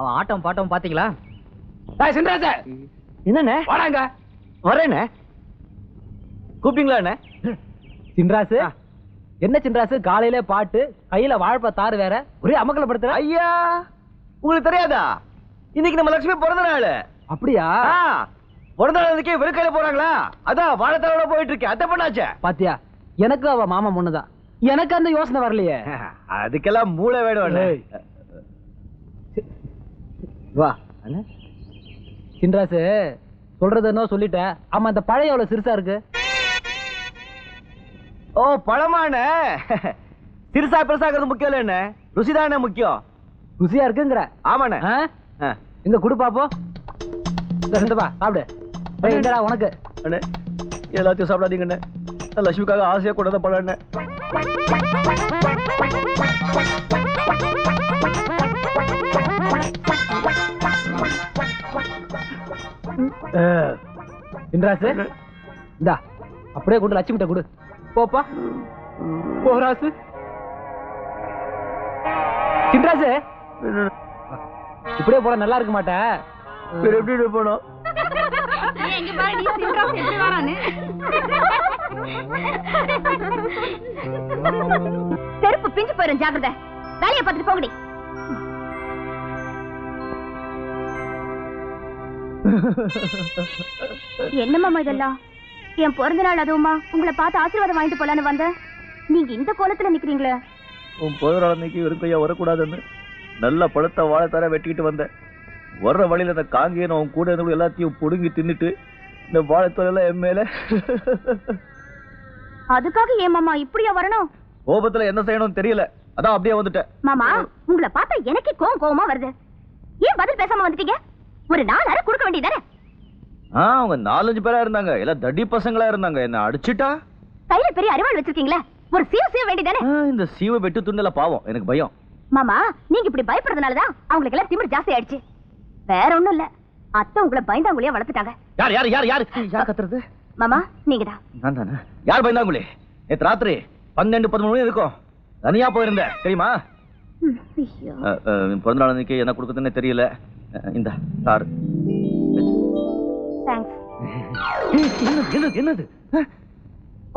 அவன் ஆட்டம் பாட்டம் பாத்தீங்களா? டேய் சின்ராச என்னண்ணே? வாடாங்க. வரேண்ணே. கூப்பிட்டீங்களா அண்ணே சின்ராசு என்ன சின்ராசு காலையில பாட்டு கையில வாழைப்பழ தாறு வேற. ஒரே அமக்கலப்படுத்துற. ஐயா உங்களுக்கு தெரியாதா? இன்னைக்கு நம்ம லட்சுமி பிறந்த நாள். அப்படியா? ஆ, பிறந்த நாளுக்கே வெறுக்கையில போறாங்களா? அதான் வாழைத்தாரோட போயிட்டு இருக்கேன் அத்தை பண்ணாச்சே. பாத்தியா எனக்கு அவ மாமா முன்னதான் எனக்கு அந்த யோசனை வரலையே. அதுக்கெல்லாம் மூளை வேணும். வா அண்ணே. சின்ராசு சொல்றது என்ன சொல்லிட்டேன். ஆமா இந்த பழைய எவ்வளவு சிறுசா இருக்கு? ஓ பழமான சிறுசா பெருசாங்கிறது முக்கியம் இல்ல என்ன? ருசிதானே முக்கியம்? ருசியா இருக்குங்கிற. ஆமாண்ணே. எங்க குடு பாப்போம். இந்த ரெண்டு பா சாப்பிடு. இந்தடா உனக்கு? அண்ணே எல்லாத்தையும் சாப்பிடாதீங்க அண்ணே நான் லட்சுமிக்காக ஆசையா கொண்டு வந்த பழம் சின்ராசு இந்தா அப்படியே கொண்டு லட்சுமிட்ட கொடு. போப்பா. போ ராசு சின்ராசு இப்படியே போட நல்லா இருக்க மாட்டேன் எப்படி போனோம் செருப்பு பிஞ்சு போயிரும் ஜாக்கிரதை. வேலையை பார்த்துட்டு போகடி. என்ன மாமா இதெல்லாம்? என் பிறந்த நாள் அதுவுமா? உங்களை பார்த்து ஆசீர்வாதம் வாங்கிட்டு போலான்னு வந்தேன். நீங்க இந்த கோலத்துல நிக்கிறீங்களே? உன் பிறந்த நாள் அன்னைக்கு வெறுக்கையா வரக்கூடாதுன்னு நல்ல பழுத்த வாழைத்தார வெட்டிக்கிட்டு வந்தேன். வர்ற வழியில அந்த காங்கேயன் அவன் கூட இருந்தவங்க எல்லாத்தையும் புடுங்கி தின்னுட்டு இந்த வாழைத்தோல என் மேல. அதுக்காக ஏன் மாமா இப்படியா வரணும்? கோபத்துல என்ன செய்யணும்னு தெரியல. அதான் அப்படியே வந்துட்டேன். மாமா உங்களை பார்த்தா எனக்கே கோவம் கோவமா வருது. ஏன் பதில் பேசாம வந்துட்டீங்க? ஒரு நாலு அரை கொடுக்க வேண்டியதானே ஆ அவங்க நாலஞ்சு பேரா இருந்தாங்க. எல்லாம் தடி பசங்களா இருந்தாங்க. என்ன அடிச்சிட்டா? கையில பெரிய அரிவாள் வச்சிருக்கீங்களே? ஒரு சீவ சீவ வேண்டியதானே இந்த சீவ வெட்டு துண்டல பாவம். எனக்கு பயம். மாமா நீங்க இப்படி பயப்படுறதுனாலதான் அவங்களுக்கு எல்லாம் திமிர் ஜாஸ்தி ஆயிடுச்சு. வேற ஒண்ணும் இல்ல. அத்தை உங்களை பயந்தாங்குழியா வளர்த்துட்டாங்க. யார் யார் யார் யார்? யார் கத்துறது? மாமா நீங்க தான். நான் தானே? யார் பயந்தாங்களே நேத்து ராத்திரி பன்னெண்டு பதிமூணு மணி இருக்கும். தனியா போயிருந்தேன். தெரியுமா? பிறந்த நாள் என்ன கொடுக்குதுன்னு தெரியல. இந்த சார். தேங்க்ஸ் என்னது என்னது?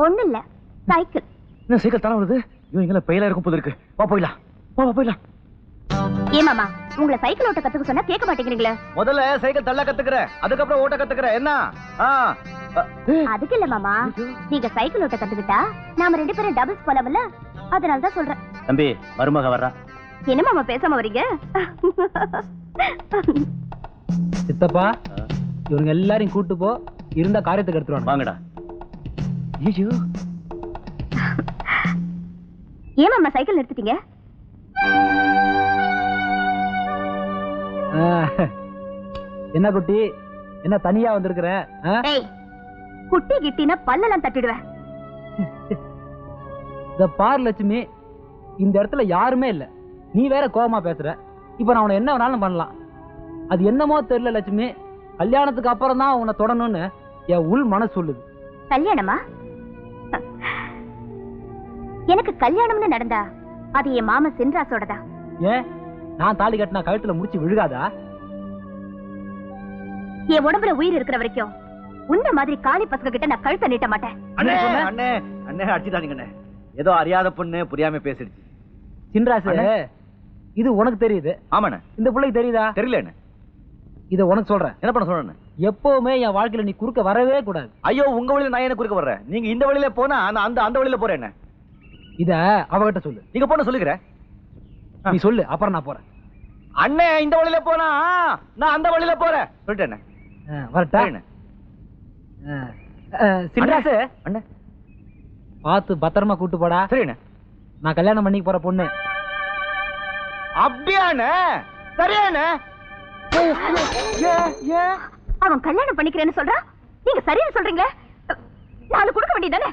ஒண்ணும் இல்ல சைக்கிள். என்ன சைக்கிள் தானே வருது இவன் எங்களை பெயிலா இருக்கும் போது இருக்கு. வா போயிடலாம். வா வா போயிடலாம். ஏன் மாமா உங்களை சைக்கிள் ஓட்ட கத்துக்க சொன்னா கேட்க மாட்டேங்கிறீங்களே. முதல்ல சைக்கிள் தள்ள கத்துக்கிறேன் அதுக்கப்புறம் ஓட்ட கத்துக்கிறேன் என்ன? அதுக்கு இல்ல மாமா. நீங்க சைக்கிள் ஓட்ட கத்துக்கிட்டா நாம ரெண்டு பேரும் டபுள்ஸ் போலாம்ல? அதனால தான் சொல்றேன். தம்பி மருமக வர்றா. என்ன மாமா பேசாம வரீங்க? சித்தப்பா இவங்க எல்லாரையும் கூட்டு போ இருந்த காரியத்துக்கு எடுத்துருவாங்க வாங்கடா. ஐயோ ஏன் மாமா சைக்கிள் நிறுத்திட்டீங்க? என்ன குட்டி? என்ன தனியா வந்திருக்கிற? குட்டி கிட்டினா பல்லெல்லாம் தட்டிடுவேன். இந்த பார் லட்சுமி. இந்த இடத்துல யாருமே இல்ல. நீ வேற கோவமா பேசுற. இப்ப நான் என்ன வேணாலும் பண்ணலாம். அது என்னமோ தெரியல லட்சுமி. கல்யாணத்துக்கு அப்புறம் தான் உன்னை தொடணும்னு என் உள் மனசு சொல்லுது. கல்யாணமா? எனக்கு கல்யாணம்னு நடந்தா அது என் மாமா சென்றாசோடதா? ஏன்? நான் தாலி கட்டினா கழுத்துல முடிச்சு விழுகாதா? என் உடம்புல உயிர் இருக்கிற வரைக்கும் உன்ன மாதிரி காளி பசங்க கிட்ட நான் கழுத்தை நீட்ட மாட்டேன். அண்ணே? அண்ணே அண்ணே. அடிச்சுட்டானுங்க அண்ணே. ஏதோ அறியாத பொண்ணு புரியாம பேசிடுச்சு. சின்ராசு. அண்ணே. இது உனக்கு தெரியுது. ஆமாண்ணே. இந்த பிள்ளைக்கு தெரியுதா? தெரியல என்ன இத உனக்கு சொல்றேன். என்ன பண்ண சொல்றேன் எப்பவுமே என் வாழ்க்கையில நீ குறுக்க வரவே கூடாது. ஐயோ உங்க வழியில நான் என்ன குறுக்க வர்றேன்? நீங்க இந்த வழியில போனா நான் அந்த அந்த வழியில போறேன் இத அவகிட்ட சொல்லு. நீங்க போன சொல்லுகிறேன் நீ சொல்லு அப்புறம் நான் போறேன். அண்ணே இந்த வழியில போனா நான் அந்த வழியில போறேன். சொல்லிட்டேன் வரட்டா? சின்ராசு. அண்ணே. பார்த்து பத்திரமா கூட்டு போடா. சரிண்ணே. நான் கல்யாணம் பண்ணிக்க போற பொண்ணு. அப்படியாண்ணே சரியாண்ணே? அவன் கல்யாணம் பண்ணிக்கிறேன்னு சொல்றான் நீங்க சரின்னு சொல்றீங்க நாலு கொடுக்க வேண்டியதானே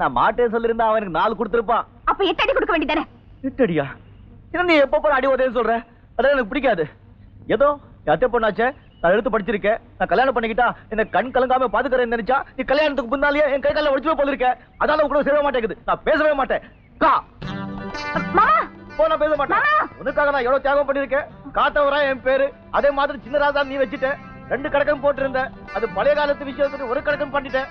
நான் மாட்டேன்னு சொல்லியிருந்தா அவனுக்கு நாலு கொடுத்துருப்பான். அப்ப எட்டு அடி கொடுக்க வேண்டியதானே எட்டடியா என்ன நீ எப்ப போற அடி உதவி சொல்ற? அதெல்லாம் எனக்கு பிடிக்காது. ஏதோ அத்தை பொண்ணாச்சே நான் எடுத்து படிச்சிருக்கேன். நான் கல்யாணம் பண்ணிக்கிட்டா என்ன கண் கலங்காம பாத்துக்கிறேன்னு நினைச்சா நீ கல்யாணத்துக்கு முன்னாலேயே என் கை கால உடச்சுவே போல இருக்க அதால கூட சேர மாட்டேங்குது. நான் பேசவே மாட்டேன். கா. மாமா! போ நான் பேச மாட்டேன்! உனக்காக நான் எவ்வளவு தியாகம் பண்ணிருக்கேன் காத்தவரா என் பேரு. அதே மாதிரி சின்ன ராசா நீ வச்சுட்ட. ரெண்டு கணக்கம் போட்டிருந்த. அது பழைய காலத்து விஷயத்துக்கு ஒரு கணக்கம் பண்ணிட்டேன்.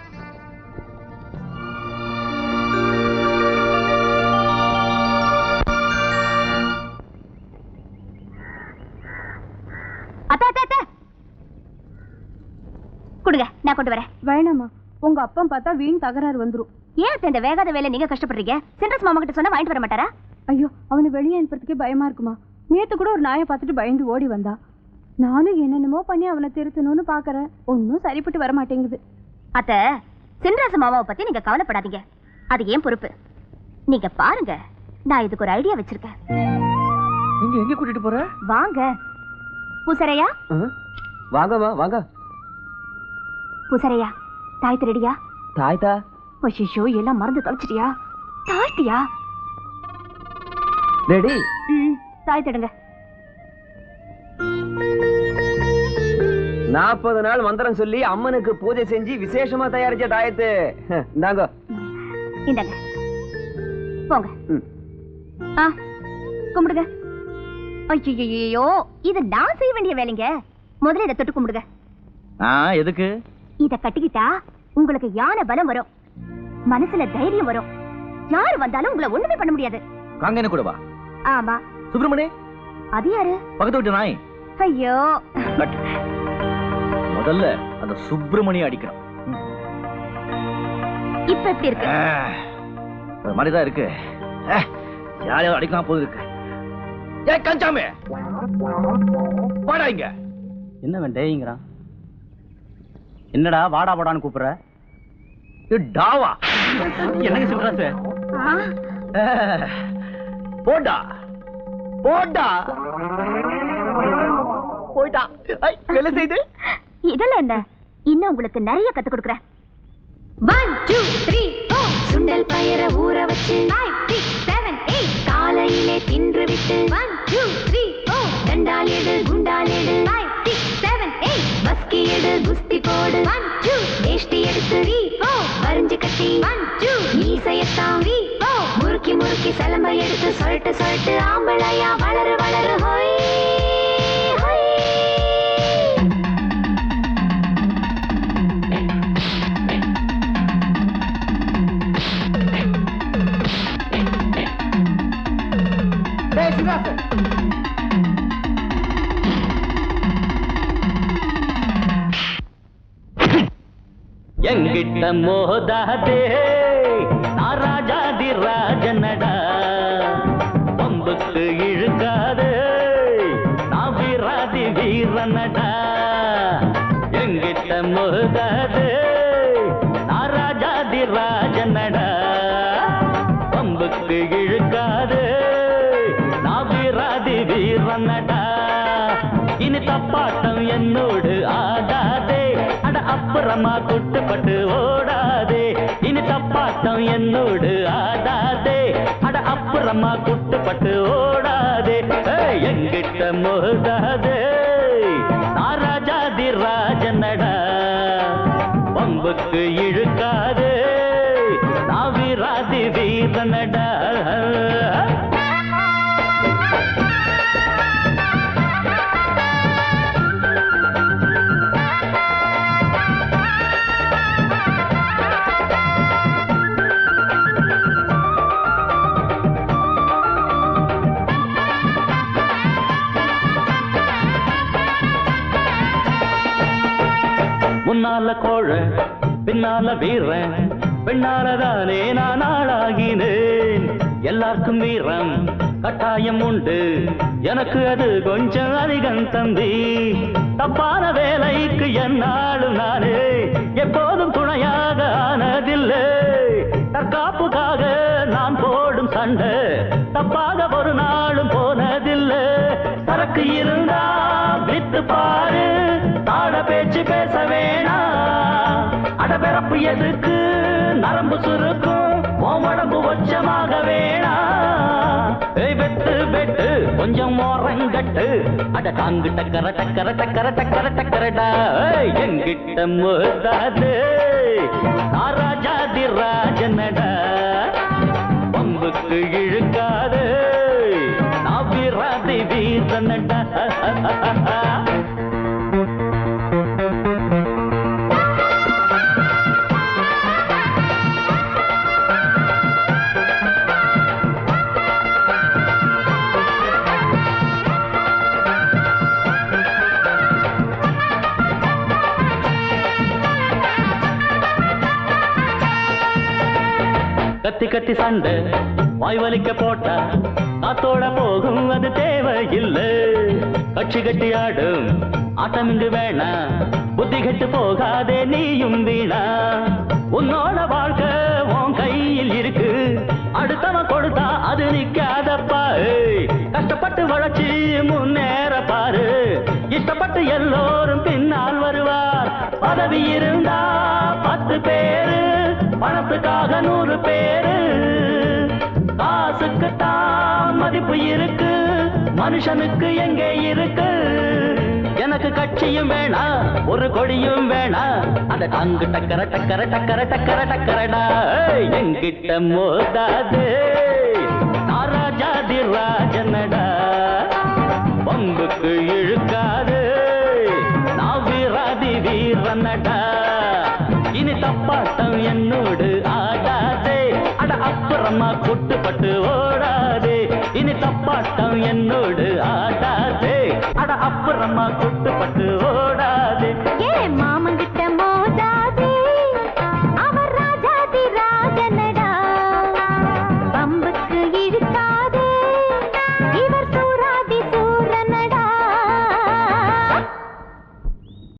கொடுங்க நான் கொண்டு வரேன். வேணாமா உங்க அப்பா பார்த்தா வீண் தகராறு வந்துரும். ஏன் இந்த வேகாத வேலை நீங்க கஷ்டப்படுறீங்க? சென்ட்ரஸ் மாமா கிட்ட சொன்னா வாங்கிட்டு வர மாட்டாரா? ஐயோ அவனை வெளியே அனுப்புறதுக்கே பயமா இருக்குமா? நேத்து கூட ஒரு நாயை பார்த்துட்டு பயந்து ஓடி வந்தா. நானும் என்னென்னமோ பண்ணி அவனை திருத்தணும்னு பாக்குறேன். ஒன்னும் சரிப்பட்டு வர மாட்டேங்குது. அத்த சென்ட்ரஸ் மாமாவை பத்தி நீங்க கவலைப்படாதீங்க. அது ஏன் பொறுப்பு? நீங்க பாருங்க நான் இதுக்கு ஒரு ஐடியா வச்சிருக்கேன். நீங்க எங்க கூட்டிட்டு போற? வாங்க. பூசரையா வாங்கம்மா வாங்க பூசரையா தாய் திருடியா? தாய்தா ஐயோ எல்லாம் மறந்து தொலைச்சிட்டியா? தாழ்த்தியா ரெடி? தாய் தடுங்க. நாற்பது நாள் மந்திரம் சொல்லி அம்மனுக்கு பூஜை செஞ்சு விசேஷமா தயாரிச்ச தாயத்து. இந்தாங்க. இந்தாங்க. போங்க. ஆ கும்பிடுங்க. ஐயோ இது நான் செய்ய வேண்டிய வேலைங்க. முதல்ல இதை தொட்டு கும்பிடுங்க. ஆ எதுக்கு? இத கட்டிக்கிட்டா உங்களுக்கு யானை பலம் வரும். மனசுல தைரியம் வரும். யார் வந்தாலும் உங்களை ஒண்ணுமே பண்ண முடியாது. காங்க என்ன கூட வா ஆமா. சுப்பிரமணி. அது யாரு? பக்கத்து வீட்டு நாய். ஐயோ. முதல்ல அந்த சுப்பிரமணிய அடிக்கணும். ம். இப்ப எப்படி இருக்கு? ஒரு மாதிரிதான் இருக்கு. யாரையாவது அடிக்கலாம் போது இருக்கு ஏ கஞ்சாமே. வாடா இங்க. என்ன வேண்டேங்கிறான் என்னடா வாடா வாடான்னு கூப்பிடுற? டாவா. என்னங்க சிவராசு ஆ, போடா. போடா. போயிட்டா. ஐ, வேலை செய்து? இதெல்லாம் என்ன? இன்னும் உங்களுக்கு நிறைய கத்து கொடுக்குறேன். ஒன் டூ த்ரீ ஃபோர் சுண்டல் பயர ஊற வச்சு. ஃபைவ் சிக்ஸ் செவன் எயிட் காலையிலே தின்று விட்டு. ஒன் டூ த்ரீ ஃபோர் ரெண்டால் எடு குண்டால் எடு. ஃபைவ் சிக்ஸ் செவன் எயிட் பஸ்கி எடு குஸ்தி போடு. ஒன் டூ வேஷ்டி எடுத்து. த்ரீ ஃபோர் வரிஞ்சு கட்டி. ஒன் டூ மீசையத்தான் த்ரீ ஃபோர் முறுக்கி முறுக்கி சிலம்ப எடுத்து சொல்லிட்டு சொல்லிட்டு ஆம்பளையா வளரு வளரு. ஹோய் ஹோய். எங்கிட்ட மோதாதே நான் ராஜாதி ராஜனடா பம்புக்கு இழுக்காதே நான் வீராதி வீரனடா எங்கிட்ட மோதாதே நான் ராஜாதி ராஜனடா பம்புக்கு இழுக்காதே நான் வீராதி வீரனடா இனி தப்பாட்டம் என்னோடு அப்புறமா குட்டுப்பட்டு ஓடாதே. இனி தப்பாட்டம் என்னோடு ஆடாதே. அட அப்புறமா குட்டுப்பட்டு ஓடாதே. எங்கிட்ட மோதாதே நான் ராஜாதி ராஜனடா. பம்புக்கு இழுக்காதே. பின்னால வீரன் பெண்ணாலதானே நான் ஆளாகினேன். எல்லாருக்கும் வீரம் கட்டாயம் உண்டு. எனக்கு அது கொஞ்சம் அதிகம் தம்பி. தப்பான வேலைக்கு என்னாலும் நானே எப்போதும் துணையாக ஆனதில்லை. தற்காப்புக்காக நான் போடும் சண்டை தப்பாக ஒரு நாளும் போனதில்லை. சரக்கு இருந்தா வித்து பாரு தாழ பேச்சு பேச வேணாம். அடபிறப்பு எதுக்கு? நரம்பு சுருக்கும். உடம்பு உச்சமாக வேணாம் வெட்டு வெட்டு கொஞ்சம் மோரங்கட்டு அட காங்கு டக்கர டக்கர டக்கர டக்கர டக்கரடா. எங்கிட்ட முதாது நான் ராஜாதி ராஜனடா. பம்புக்கு இழுக்காது. நான் வீராதி வீரனடா. கத்தி கத்தி சண்டை வாய் வலிக்க போட்டா காத்தோட போகும் அது தேவையில்லை. கட்சி கட்டி ஆடும் ஆட்டம் இங்கு வேணா புத்தி கெட்டு போகாதே நீயும் வீணா. உன்னோட வாழ்க்கை உன் கையில் இருக்கு அடுத்தவன் கொடுத்தா அது நிக்காதப்பா. கஷ்டப்பட்டு வளர்ச்சி முன்னேற பாரு. இஷ்டப்பட்டு எல்லோரும் பின்னால் வருவார். பதவி இருந்தா பத்து பேரு பணத்துக்காக நூறு பேரு. காசுக்கு தான் மதிப்பு இருக்கு. மனுஷனுக்கு எங்கே இருக்கு? எனக்கு கட்சியும் வேணா ஒரு கொடியும் வேணா. அந்த டங்கு டக்கர டக்கர டக்கர டக்கர டக்கரடா. எங்கிட்ட மோதாது. நான் ராஜாதி ராஜனடா. பம்புக்கு இழு அம்மா குட்டுப்பட்டு ஓடாதே. இனி தப்பாட்டம் என்னோடு ஆடாதே. அட அப்புறமா குட்டுப்பட்டு ஓடா.